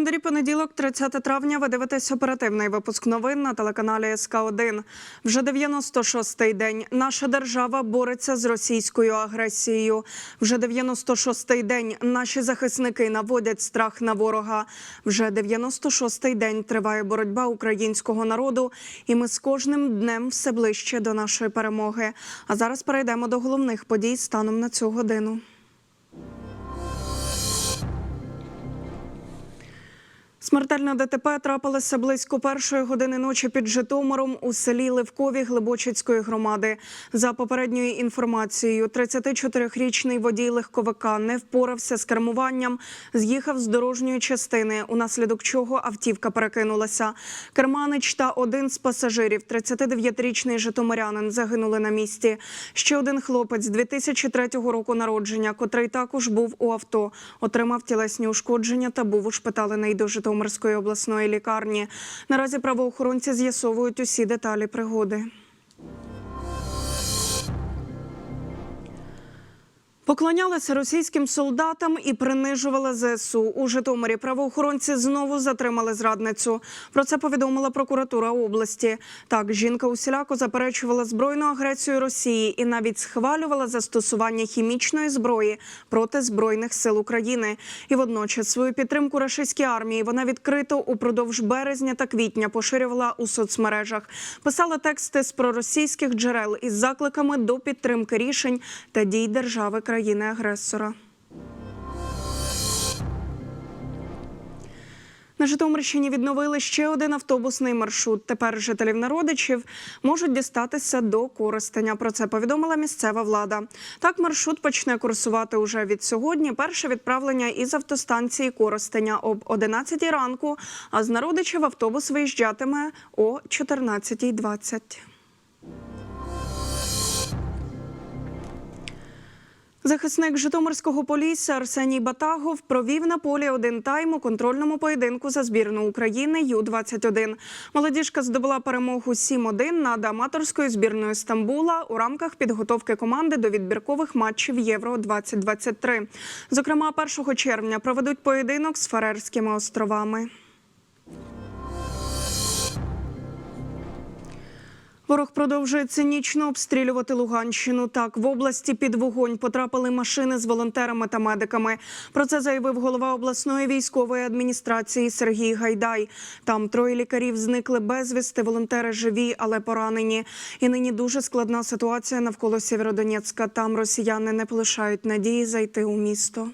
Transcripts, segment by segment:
календарі понеділок, 30 травня, ви дивитесь оперативний випуск новин на телеканалі СК 1 Вже 96-й день. Наша держава бореться з російською агресією. Вже 96-й день. Наші захисники наводять страх на ворога. Вже 96-й день триває боротьба українського народу, і ми з кожним днем все ближче до нашої перемоги. А зараз перейдемо до головних подій станом на цю годину. Смертельне ДТП трапилося близько першої години ночі під Житомиром у селі Левкові Глибочицької громади. За попередньою інформацією, 34-річний водій легковика не впорався з кермуванням, з'їхав з дорожньої частини, унаслідок чого автівка перекинулася. Керманич та один з пасажирів, 39-річний житомирянин, загинули на місці. Ще один хлопець 2003 року народження, котрий також був у авто, отримав тілесні ушкодження та був ушпиталений до Житомирської обласної лікарні. Наразі правоохоронці з'ясовують усі деталі пригоди. Поклонялися російським солдатам і принижували ЗСУ. У Житомирі правоохоронці знову затримали зрадницю. Про це повідомила прокуратура області. Так, жінка усіляко заперечувала збройну агресію Росії і навіть схвалювала застосування хімічної зброї проти збройних сил України. І водночас свою підтримку рашистській армії вона відкрито упродовж березня та квітня поширювала у соцмережах. Писала тексти з проросійських джерел із закликами до підтримки рішень та дій держави країни-агресора. На Житомирщині відновили ще один автобусний маршрут. Тепер жителів народичів можуть дістатися до Коростеня. Про це повідомила місцева влада. Так, маршрут почне курсувати уже від сьогодні. Перше відправлення із автостанції Коростеня об 11 ранку. А з народичів автобус виїжджатиме о 14.20. Захисник Житомирського полісся Арсеній Батагов провів на полі один тайм у контрольному поєдинку за збірну України Ю-21. Молодіжка здобула перемогу 7-1 над аматорською збірною Стамбула у рамках підготовки команди до відбіркових матчів Євро-2023. Зокрема, 1 червня проведуть поєдинок з Фарерськими островами. Ворог продовжує цинічно обстрілювати Луганщину. Так, в області під вогонь потрапили машини з волонтерами та медиками. Про це заявив голова обласної військової адміністрації Сергій Гайдай. Там троє лікарів зникли безвісти. Волонтери живі, але поранені. І нині дуже складна ситуація навколо Сєвєродонецька. Там росіяни не полишають надії зайти у місто.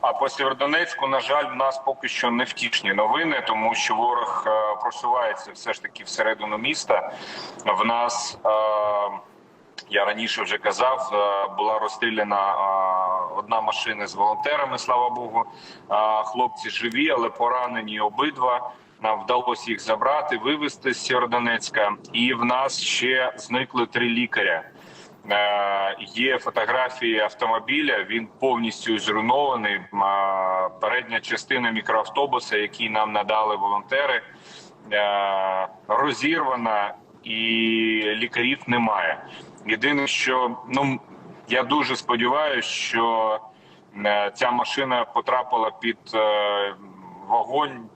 А по Сєвєродонецьку, на жаль, в нас поки що не втішні новини, тому що ворог е, просувається все ж таки всередину міста. В нас е, я раніше вже казав, е, була розстріляна одна машина з волонтерами. Слава Богу, хлопці живі, але поранені обидва. Нам вдалося їх забрати, вивезти з Сєвєродонецька. і в нас ще зникли три лікаря. Є фотографії автомобіля. Він повністю зруйнований. Передня частина мікроавтобуса, який нам надали волонтери, розірвана і лікарів немає. Єдине, що ну я дуже сподіваюся, що ця машина потрапила під вогонь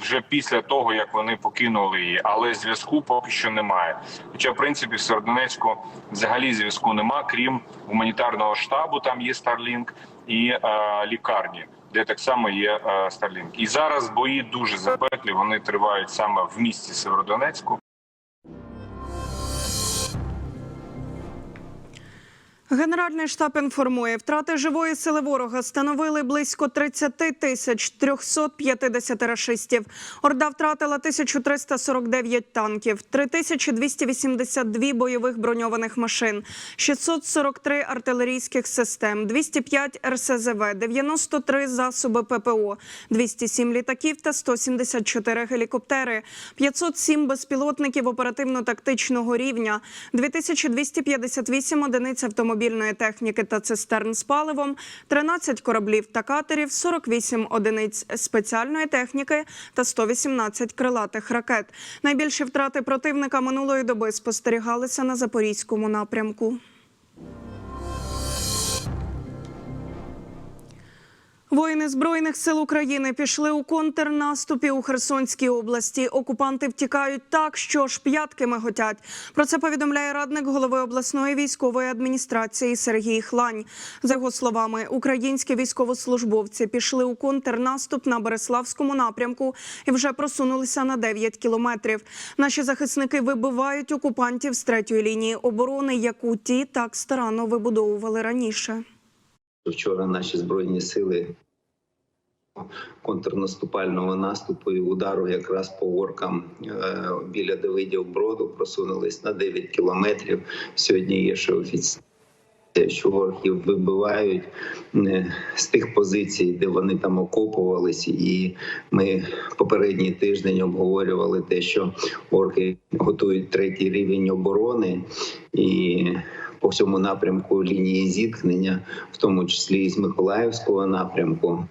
вже після того, як вони покинули її, але зв'язку поки що немає. Хоча, в принципі, в Сєвєродонецьку взагалі зв'язку нема, крім гуманітарного штабу, там є Starlink і е, лікарні, де так само є е, Starlink. І зараз бої дуже запеклі. Вони тривають саме в місті Сєвєродонецьку. Генеральний штаб інформує, втрати живої сили ворога становили близько 30 тисяч 350 рашистів. Орда втратила 1349 танків, 3282 бойових броньованих машин, 643 артилерійських систем, 205 РСЗВ, 93 засоби ППО, 207 літаків та 174 гелікоптери, 507 безпілотників оперативно-тактичного рівня, 2258 одиниць автомобільних автомобільної техніки та цистерн з паливом, 13 кораблів та катерів, 48 одиниць спеціальної техніки та 118 крилатих ракет. Найбільші втрати противника минулої доби спостерігалися на запорізькому напрямку. Воїни збройних сил України пішли у контрнаступі у Херсонській області. Окупанти втікають так, що ж п'ятки миготять. Про це повідомляє радник голови обласної військової адміністрації Сергій Хлань. За його словами, українські військовослужбовці пішли у контрнаступ на Береславському напрямку і вже просунулися на 9 кілометрів. Наші захисники вибивають окупантів з третьої лінії оборони, яку ті так старанно вибудовували раніше. Вчора наші збройні сили контрнаступального наступу і удару якраз по оркам е, біля Давидів Броду просунулись на 9 кілометрів. Сьогодні є ще офіційно. Що орків вибивають е, з тих позицій, де вони там окопувались, і ми попередній тиждень обговорювали те, що орки готують третій рівень оборони і по всьому напрямку лінії зіткнення, в тому числі і з Миколаївського напрямку.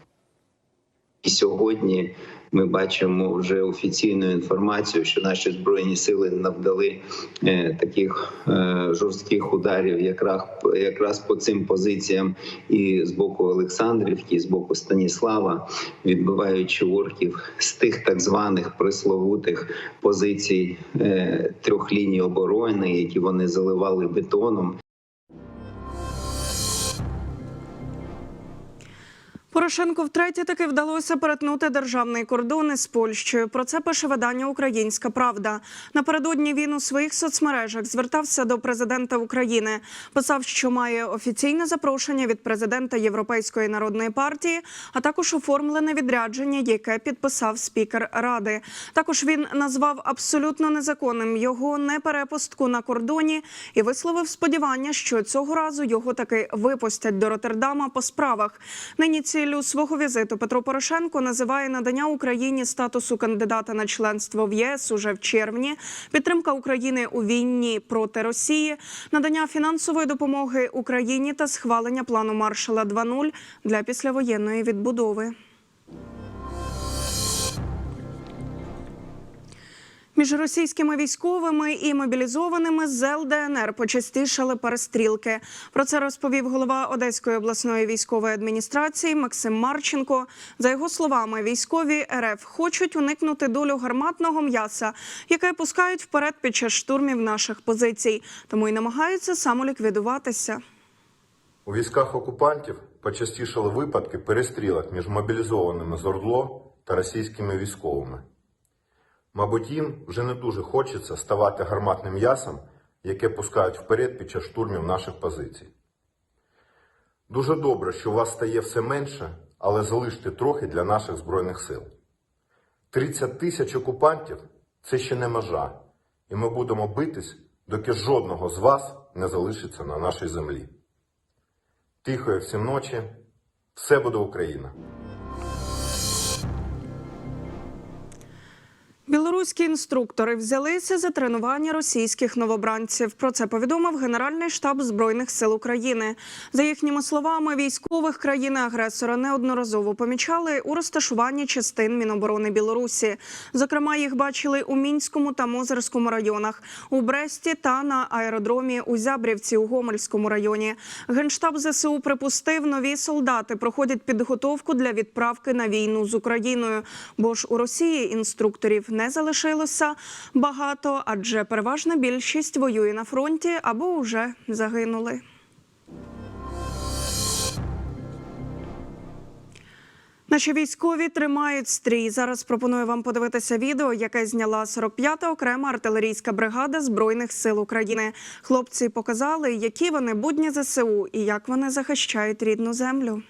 І сьогодні ми бачимо вже офіційну інформацію, що наші збройні сили навдали е, таких е, жорстких ударів, якраз якраз по цим позиціям, і з боку Олександрівки, і з боку Станіслава, відбиваючи орків з тих так званих присловутих позицій е, трьох ліній оборони, які вони заливали бетоном. Порошенку втретє таки вдалося перетнути державний кордон із Польщею. Про це пише видання Українська Правда. Напередодні він у своїх соцмережах звертався до президента України. Писав, що має офіційне запрошення від президента Європейської народної партії, а також оформлене відрядження, яке підписав спікер ради. Також він назвав абсолютно незаконним його неперепустку на кордоні і висловив сподівання, що цього разу його таки випустять до Роттердама по справах. Нині ціллю свого візиту Петро Порошенко називає надання Україні статусу кандидата на членство в ЄС уже в червні, підтримка України у війні проти Росії, надання фінансової допомоги Україні та схвалення плану Маршала 2.0 для післявоєнної відбудови. Між російськими військовими і мобілізованими з ЛДНР почастішали перестрілки. Про це розповів голова Одеської обласної військової адміністрації Максим Марченко. За його словами, військові РФ хочуть уникнути долю гарматного м'яса, яке пускають вперед під час штурмів наших позицій, тому й намагаються самоліквідуватися. У військах окупантів почастішали випадки перестрілок між мобілізованими з ОРДЛО та російськими військовими. Мабуть, їм вже не дуже хочеться ставати гарматним м'ясом, яке пускають вперед під час штурмів наших позицій. Дуже добре, що у вас стає все менше, але залиште трохи для наших Збройних сил. 30 тисяч окупантів це ще не межа, і ми будемо битись, доки жодного з вас не залишиться на нашій землі. Тихої всім ночі, все буде Україна. Білоруські інструктори взялися за тренування російських новобранців. Про це повідомив Генеральний штаб збройних сил України. За їхніми словами, військових країни-агресора неодноразово помічали у розташуванні частин Міноборони Білорусі. Зокрема, їх бачили у мінському та Мозерському районах, у Бресті та на аеродромі у Зябрівці у Гомельському районі. Генштаб ЗСУ припустив, нові солдати проходять підготовку для відправки на війну з Україною. Бо ж у Росії інструкторів не залишилося багато, адже переважна більшість воює на фронті або вже загинули. Наші військові тримають стрій. Зараз пропоную вам подивитися відео, яке зняла 45-та окрема артилерійська бригада збройних сил України. Хлопці показали, які вони будні ЗСУ і як вони захищають рідну землю.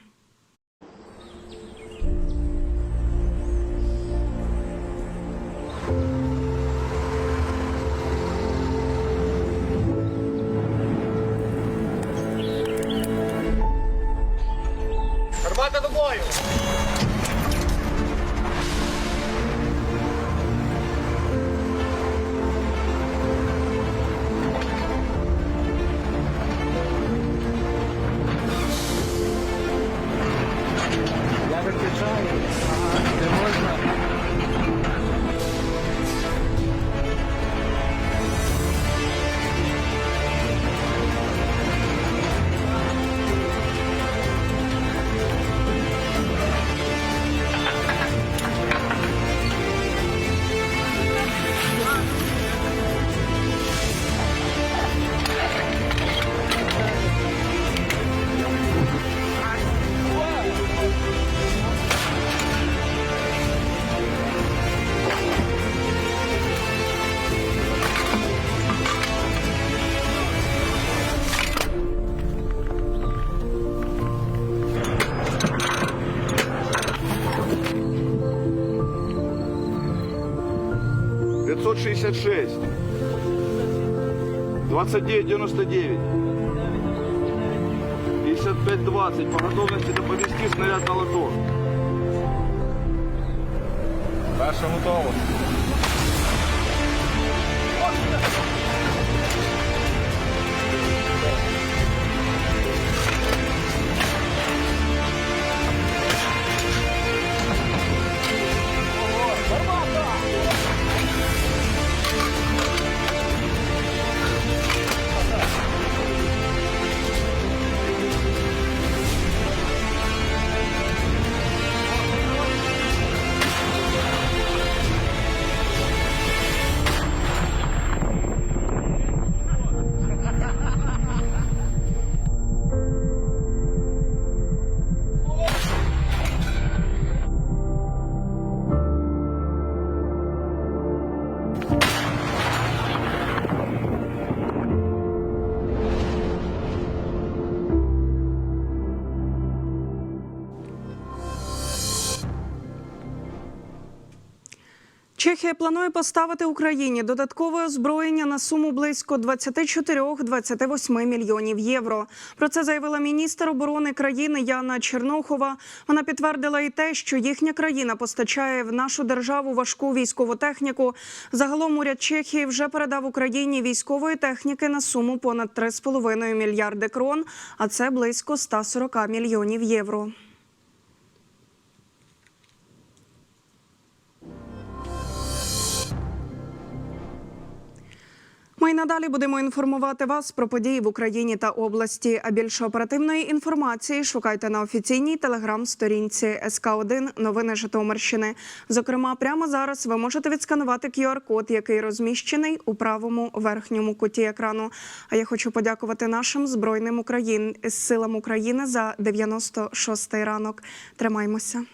566, 29, 99, 55, 20. По готовности доповести снаряд на лото. Перша готова. Чехія планує поставити Україні додаткове озброєння на суму близько 24-28 мільйонів євро. Про це заявила міністр оборони країни Яна Чернохова. Вона підтвердила і те, що їхня країна постачає в нашу державу важку військову техніку. Загалом уряд Чехії вже передав Україні військової техніки на суму понад 3,5 мільярди крон, а це близько 140 мільйонів євро. Й надалі будемо інформувати вас про події в Україні та області. А більше оперативної інформації шукайте на офіційній телеграм-сторінці СК 1 Новини Житомирщини. Зокрема, прямо зараз ви можете відсканувати QR-код, який розміщений у правому верхньому куті екрану. А я хочу подякувати нашим збройним Україн силам України за 96-й ранок. Тримаймося.